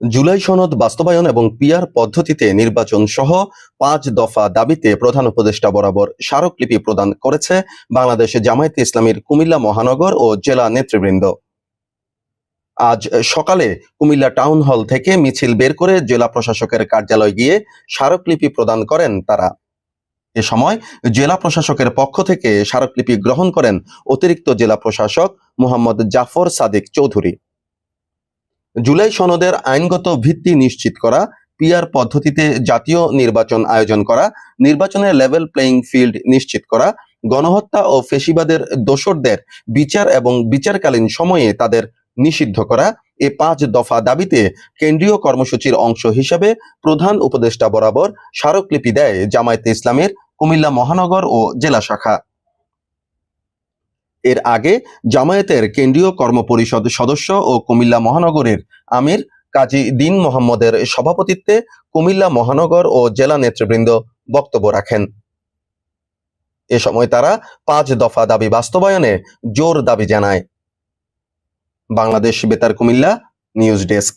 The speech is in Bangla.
জুলাই সনদ বাস্তবায়ন এবং পিয়ার পদ্ধতিতে নির্বাচন সহ পাঁচ দফা দাবিতে প্রধান উপদেষ্টা বরাবর স্মারকলিপি প্রদান করেছে বাংলাদেশ জামায়াতে ইসলামীর কুমিল্লা মহানগর ও জেলা নেতৃবৃন্দ। আজ সকালে কুমিল্লা টাউন হল থেকে মিছিল বের করে জেলা প্রশাসকের কার্যালয় গিয়ে স্মারকলিপি প্রদান করেন তারা। এ সময় জেলা প্রশাসকের পক্ষ থেকে স্মারকলিপি গ্রহণ করেন অতিরিক্ত জেলা প্রশাসক মোহাম্মদ জাফর সাদিক চৌধুরী। জুলাই সনদের আইনগত ভিত্তি নিশ্চিত করা, পিআর পদ্ধতিতে জাতীয় নির্বাচন আয়োজন করা, নির্বাচনের লেভেল প্লেইং ফিল্ড নিশ্চিত করা, গণহত্যা ও ফেসিবাদের দোসরদের বিচার এবং বিচারকালীন সময়ে তাদের নিষিদ্ধ করা, এ পাঁচ দফা দাবিতে কেন্দ্রীয় কর্মসূচির অংশ হিসেবে প্রধান উপদেষ্টা বরাবর স্মারকলিপি দেয় জামায়াতে ইসলামের কুমিল্লা মহানগর ও জেলা শাখা। এর আগে জামায়াতের কেন্দ্রীয় কর্মপরিষদ সদস্য ও কুমিল্লা মহানগরের আমির কাজী দিন মোহাম্মদের সভাপতিত্বে কুমিল্লা মহানগর ও জেলা নেতৃবৃন্দ বক্তব্য রাখেন। এ সময় তারা পাঁচ দফা দাবি বাস্তবায়নে জোর দাবি জানায়। বাংলাদেশ বেতার কুমিল্লা নিউজ ডেস্ক।